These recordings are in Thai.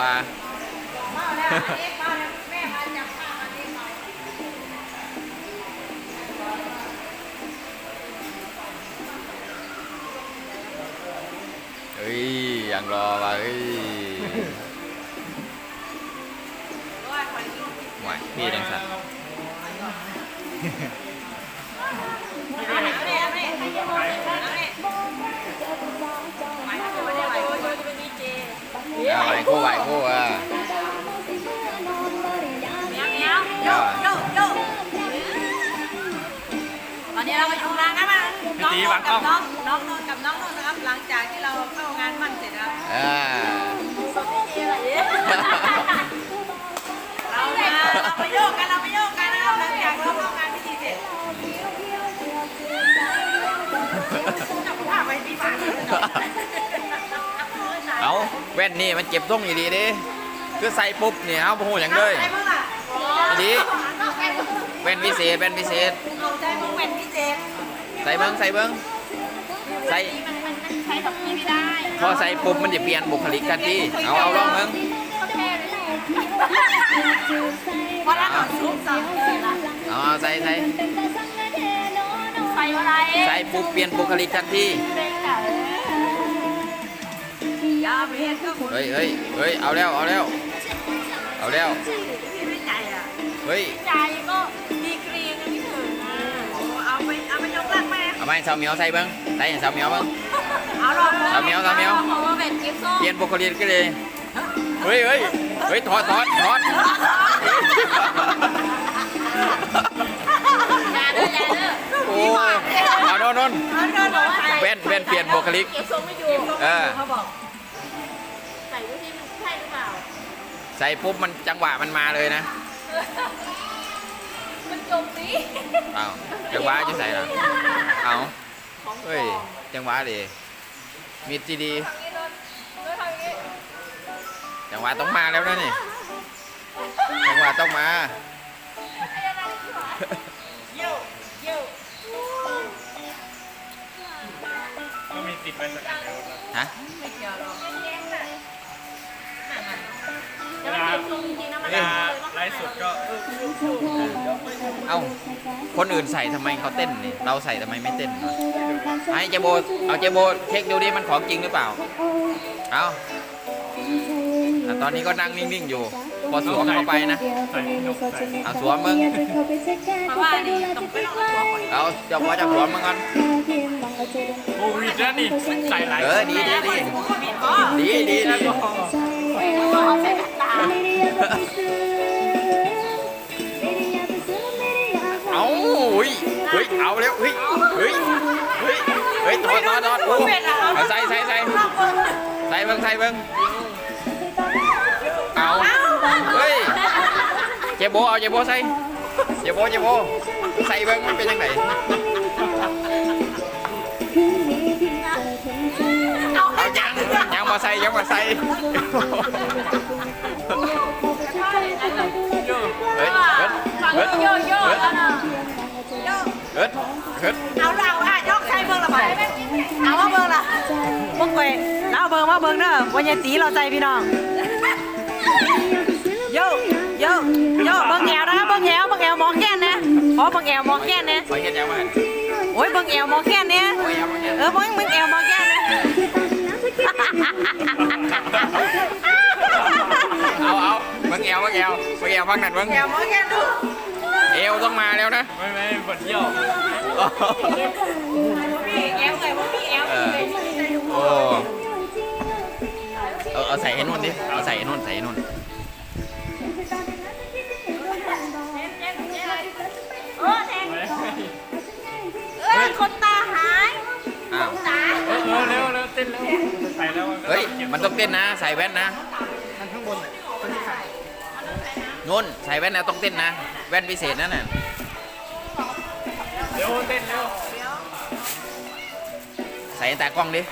ว่า เฮ้ยยังรอว่ะเฮ้ยหวยพี่ดังสัตว์เอาไห ไหวคู่อะตอนนี้เราก็อยู่งานกันมาน้องนนกับน้องน้องนนกับน้องนนนะครับ หลังจากที่เราเข้างานมั่นเสร็จแล้วอ่าเรามาเราไปโยกกันเราไปโย นนี่มันเก็บต้องอยู่ดีดิคือใส่ปุ๊บเนี่ยเอาโอ้โหอย่างเลยใช่มั้งล่ะดีแว่นพิเศษแว่นพิเศษเอาใจมึงเป็นพิเศษใส่เบิ้งใส่เบิ้งใส่มันมันใช้แบบนี้ไม่ได้พอใส่ปุ๊บมันจะเปลี่ยนบุคลิกทันทีเอาเอาลองเบิ้งเพราะถ้าหนอนชุบสั่งเลยละเอาเอาใส่ใส่ใส่อะไรใส่ปุ๊บเปลี่ยนบุคลิกทันทียา เบียดก็หมดเฮ้ยเฮ้ยเฮ้ยเอาแล้วเอาแล้วเอาแล้วที่ไม่ใจอะเฮ้ยใจก็ดีกรีกันไม่ถึงอะโอ้เอาไปเอาไปยกลักแม่เอาไปสาวเหมียวใส่เบิ้งใส่ให้สาวเหมียวเบิ้งเอาลองสามเหมียวสามเหมียวเพราะว่าเป็นกิฟต์ส้มเปลี่ยนบุคลิกก็เลยเฮ้ยเฮ้ยเฮ้ยถอดถอดถอดอย่าเด้ออย่าเด้อโอ้เอาโน่นโน่นเอาเดินบอกว่าใส่แว่นแว่นเปลี่ยนบุคลิกเก็บทรงไม่อยู่เออเขาบอก ใส่วิธีมันใช่หรือเปล่า ใส่ปุ๊บมันจังหวะมันมาเลยนะมันจมสิเอาจังหวะจะใส่เหรอเอาเฮ้ยจังหวะดิมีดีดีจังหวะต้องมาแล้วนะนี่จังหวะต้องมาเยี่ยวเยี่ยวก็มีติดไปสักอันเดียวนะฮะ เวลาไลฟ์สดก็เอ้า คนอื่นใส่ทำไมเขาเต้นนี่ เราใส่ทำไมไม่เต้นวะไอ้เจโบ เอาเจโบเช็คดูดิมันของจริงหรือเปล่า เอาอะตอนนี้ก็นั่งนิ่งๆอยู่ พอสวมเข้าไปนะ ใส่นกใส่เอาสวมมึง เพราะว่านี่ต้องไปลองตัวก่อนเอาเจ้าพ่อเจ้าสวมมึงกันโควิดแล้วนี่ใส่หลายเออดีดีดีผิดอ๋อดีดีดี ใส่เบิ้งใส่เบิ้งเอาเฮ้ยเจโบเอาเจโบใส่เจโบเจโบใส่เบิ้งมัน เอาเราอะยกใช้เบิ้งละไปเอาว่าเบิ้งละเบิ้งไปแล้วเบิ้งว่าเบิ้งเด้อวันยายตีเราใจพี่น้องโยโยโยเบิ้งแอวนะเบิ้งแอวเบิ้งแอวมองแก้นนะอ๋อเบิ้งแอวมองแก้นนะไปกันยังมาโอ้ยเบิ้งแอวมองแก้นเนี่ยเออเบิ้งเบิ้งแอวมองแก้นนะ เอาเอาเบิ้งแอวเบิ้งแอวเบิ้งแอวฟังหนัดเบิ้งแอวมองแก้นดูเอวต้องมาแล้วนะไม่ไม่บดเยี่ยวพี่แอวไงว่าพี่แอวเออโอ้เอาเอาใส่ให้นุ่นดิเอาใส่ให้นุ่นใส่ให้นุ่นเออแทงเออคนตาหายอ้าวตาเออเออเร็วเร็วเต้นเร็วใส่แล้วเฮ้ยมันต้องเต้นนะ ใส่แว่นนะนุ่ นใส่แว่นนะต้องเต้นนะ แว่นพิเศษนั่นน่ะเร็วเต้นเร็วใส่แต่กล้องดิ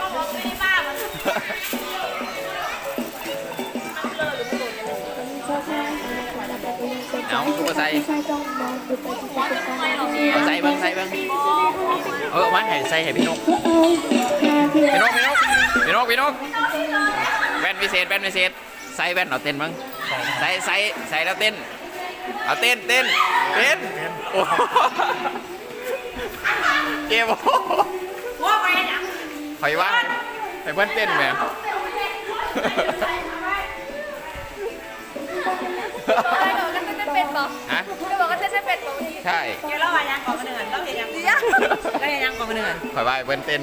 ก็บอกไม่ได้บ้ามันเอากูก็ใส่ใส่เอาใส่เบิ้งใส่เบิ้งเออมาให้ใส่ให้พี่นกพี่นกพี่นกพี่นกพี่นกแว่นพิเศษแว่นพิเศษใส่แว่นเอาเต้นมั้งใส่ใส่ใส่แล้วเต้น เอาเต้นเต้นเต้นโอ้โหเกมโอ้โหว่าไปยังคอยว่าให้เพื่อนเต้นไหมไม่บอกก็จะเป็นบอกฮะไม่บอกก็จะเป็นบอกนี่ใช่เดี๋ยวเราว่ายังก่อนมาหนึ่งเราเห็นยังเราเห็นยังก่อนมาหนึ่งคอยว่าให้เพื่อนเต้น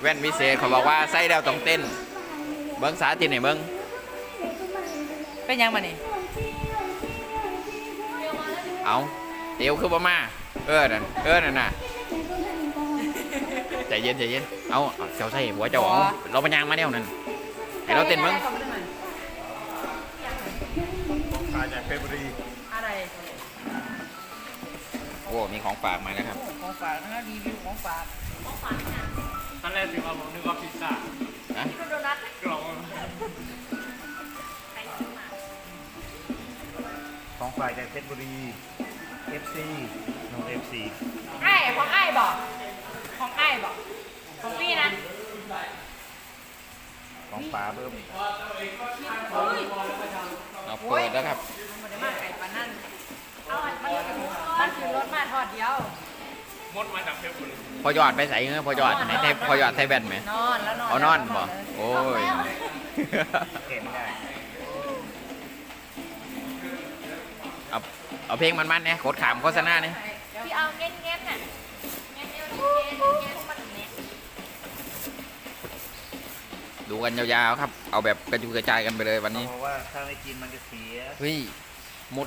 แว่นพิเศษเขาบอกว่าใส่แล้วต้องเต้น เบิ้งสาธิตไหนอยเบิ้ง เป็นยังมานี่เอาเอวคือบ่มา เออนั่นเออนั่นน่ะใจเย็นใจเย็นเอาเอาเสียวใส่หัวเจ้าเอาเราไปยางมาแนวนั่นให้เราเต้นเบิ้งมาจากเพชรบุรีอะไรโอ้มีของฝากมาแล้วครับ ของฝากนะรีวิวของฝากตอนแรกถึงว่าผมนึกว่าพิซซ่า ของฝ่ายจากเพชรบุรี FC น้อง FC ไอ้ของไอ้บอกของไอ้บอกของพี่นะของป๋าเบิ้มเอาเปิดแล้วครับมันได้มากไก่ปานนั่นเอาอันมันมันคือรถมาทอดเดียวมดมาจากเพชรบุรีพอยอดไปใส่เงี้ยพอยอดให้ไทยพอยอดไทยแบนไหมนอนแล้วนอนเอานอนบ่โอ้ยเห็นได้ เอาเอาเพลงมันๆเนี่ยโคตรขามโฆษณาเนี่ยพี่เอาเงี้ยเงี้ยน่ะเงี้ยเงี้ยเงี้ยเงี้ยมันเงี้ยดูกันยาวๆครับ เอาแบบกระจุยกระจายกันไปเลยวันนี้ เพราะว่าถ้าไม่กินมันจะเสีย เฮ้ยมด